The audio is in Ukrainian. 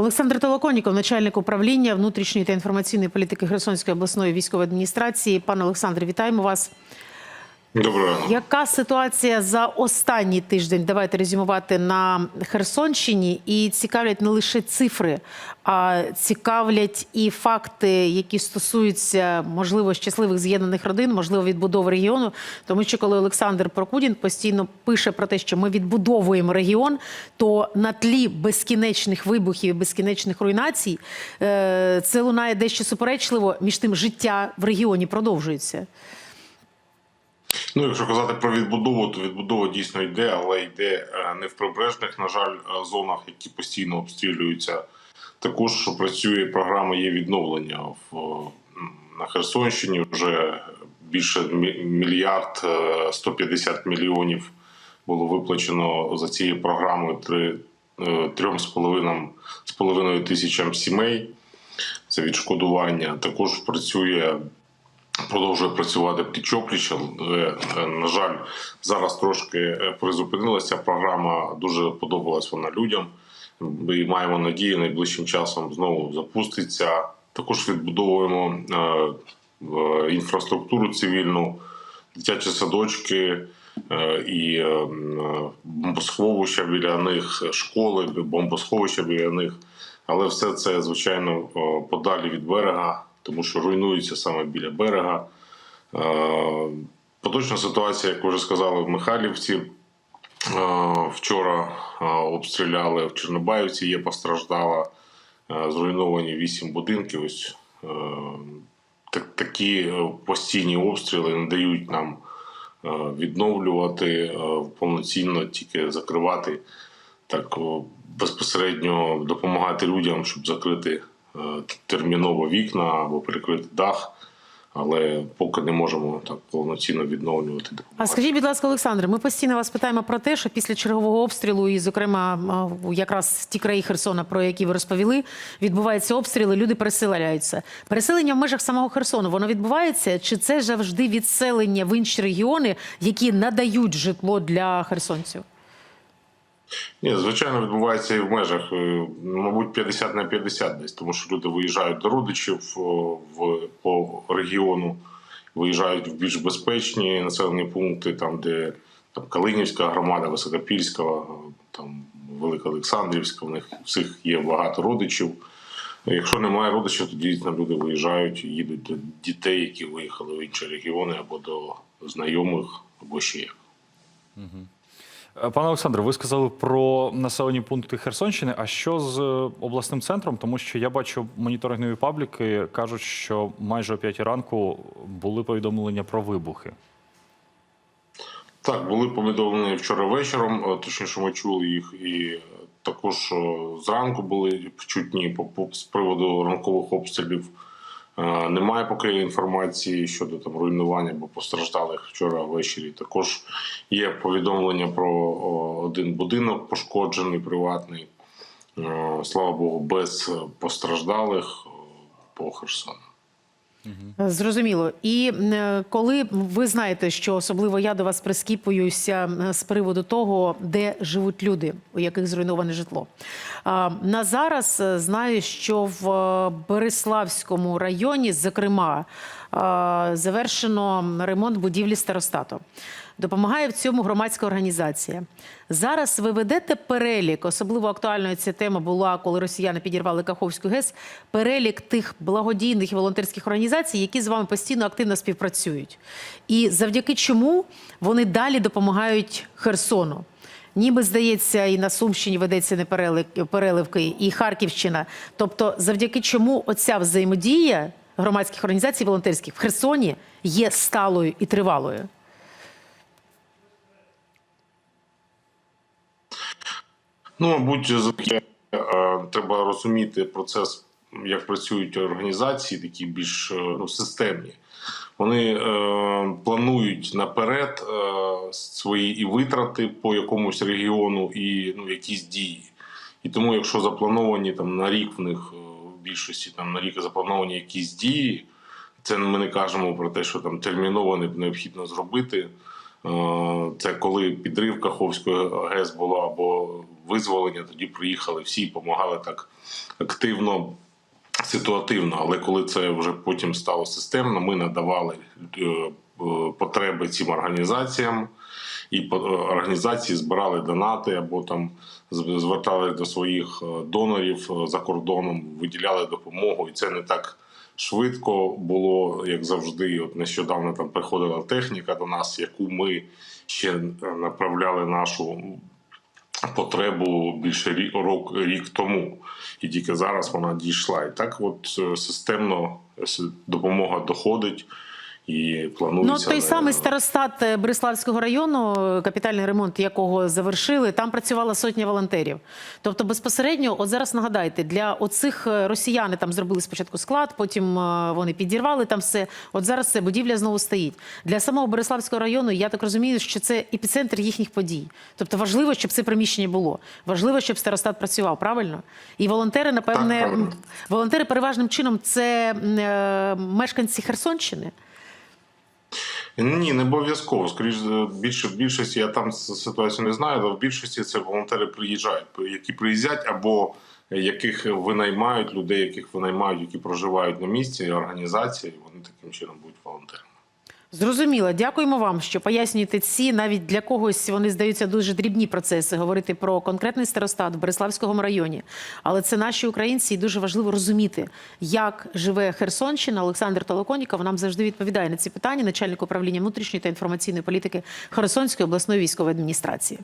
Олександр Толоконіков, начальник управління внутрішньої та інформаційної політики Херсонської обласної військової адміністрації. Пане Олександре, вітаємо вас. Доброго ранку. Яка ситуація за останній тиждень? Давайте резюмувати на Херсонщині. І цікавлять не лише цифри, а цікавлять і факти, які стосуються можливо щасливих з'єднаних родин, можливо, відбудови регіону. Тому що коли Олександр Прокудін постійно пише про те, що ми відбудовуємо регіон, то на тлі безкінечних вибухів, безкінечних руйнацій е, це лунає дещо суперечливо. Між тим життя в регіоні продовжується. Ну, якщо казати про відбудову, то відбудова дійсно йде, але йде е, не в прибережних, на жаль, е, зонах, які постійно обстрілюються. Також працює програма є відновлення в на Херсонщині. Вже більше мільярд е, 150 мільйонів було виплачено за цією програмою е, трьом з половиною тисячам сімей. Це відшкодування. Також працює продовжує працювати пліч-опліч, але, е, на жаль, зараз трошки е, призупинилася програма. Дуже подобалась вона людям. І маємо надію, найближчим часом знову запуститься. Також відбудовуємо е, інфраструктуру цивільну, дитячі садочки е, і е, бомбосховища біля них, школи, бомбосховища біля них. Але все це, звичайно, подалі від берега, тому що руйнується саме біля берега. Е, Поточна ситуація, як вже сказали, в Михайлівці. Е, Вчора е, обстріляли в Чорнобаївці, є постраждала, зруйновані вісім будинків. Ось так- такі постійні обстріли не дають нам відновлювати повноцінно, тільки закривати так безпосередньо допомагати людям, щоб закрити терміново вікна або перекрити дах. Але поки не можемо так повноцінно відновлювати А скажіть, будь ласка, Олександре, ми постійно вас питаємо про те, що після чергового обстрілу, і, зокрема, якраз ті краї Херсона, про які ви розповіли, відбуваються обстріли, люди переселяються. Переселення в межах самого Херсону воно відбувається? Чи це завжди відселення в інші регіони, які надають житло для херсонців? Ні, звичайно, відбувається і в межах, е, мабуть, 50 на 50 десь, тому що люди виїжджають до родичів в по регіону, виїжджають в більш безпечні населені пункти, там, де там Калинівська громада, Високопільська, е, там Великоолександрівська, у них всіх є багато родичів. Якщо немає родичів, то дійсно люди виїжджають, їдуть до дітей, які виїхали в інші регіони або до знайомих, або ще як. Е, Пане Олександре, ви сказали про населені пункти Херсонщини. А що з е, обласним центром? Тому що я бачу моніторингові пабліки кажуть, що майже о 5 ранку були повідомлення про вибухи. Так, були повідомлені вчора вечором, е, точніше, ми чули їх, і е, також е, зранку були чутні з приводу ранкових обстрілів. Е, Немає поки інформації щодо там руйнування або постраждалих вчора ввечері. Також є повідомлення про один будинок пошкоджений, приватний. Е, Слава Богу, без е, постраждалих по Херсону. Зрозуміло. І е, коли ви знаєте, що особливо я до вас прискіпуюся е, з приводу того, де живуть люди, у яких зруйноване житло. На зараз е, знаю, що в е, Береславському районі, зокрема, е, завершено ремонт будівлі старостату. Допомагає в цьому громадська організація. Зараз ви ведете перелік, особливо актуальною ця тема була, коли росіяни підірвали Каховську ГЕС. Перелік тих благодійних і волонтерських організацій, які з вами постійно активно співпрацюють, і завдяки чому вони далі допомагають Херсону. Ніби здається, і на Сумщині ведеться не переливки, і Харківщина. Тобто, завдяки чому оця взаємодія громадських організацій волонтерських в Херсоні є сталою і тривалою. Ну, мабуть, е, треба розуміти процес, як працюють організації, такі більш е, ну, системні. Вони е, планують наперед е, свої і витрати по якомусь регіону, і ну, якісь дії. І тому, якщо заплановані там на рік в них е, в більшості там на рік заплановані якісь дії, це ми не кажемо про те, що там терміново необхідно зробити. Е, Це коли підрив Каховської ГЕС було або визволення. Тоді приїхали всі, допомагали так активно. Ситуативно, але коли це вже потім стало системно, ми надавали е, е, потреби цим організаціям, і е, організації збирали донати або там з- звертались до своїх донорів за кордоном, виділяли допомогу, і це не так швидко було, як завжди. От нещодавно там приходила техніка до нас, яку ми ще направляли нашу потребу більше рік, рік тому, і тільки зараз вона дійшла. І так, от е, системно допомога доходить і Ну, той е, самий старостат е, Береславського району, е, капітальний ремонт якого завершили, там працювала сотня волонтерів. Тобто, безпосередньо, от зараз нагадайте, для оцих росіяни там зробили спочатку склад, потім вони підірвали там все. От зараз це будівля знову стоїть. Для самого Береславського району, я так розумію, що це епіцентр їхніх подій. Тобто важливо, щоб це приміщення було. Важливо, щоб старостат працював, правильно? І волонтери, напевне, Так, волонтери переважним чином це е, мешканці Херсонщини. Ні, не обов'язково. Скоріш більше в більшості я там ситуацію не знаю, але в більшості це волонтери приїжджають, які приїздять або яких винаймають людей, яких винаймають, які проживають на місці, організації. Вони таким чином будуть волонтерами. Зрозуміло, дякуємо вам, що пояснюєте ці навіть для когось вони здаються дуже дрібні процеси говорити про конкретний старостат в Береславському районі. Але це наші українці, і дуже важливо розуміти, як живе Херсонщина. Олександр Толоконіков нам завжди відповідає на ці питання, начальник управління внутрішньої та інформаційної політики Херсонської обласної військової адміністрації.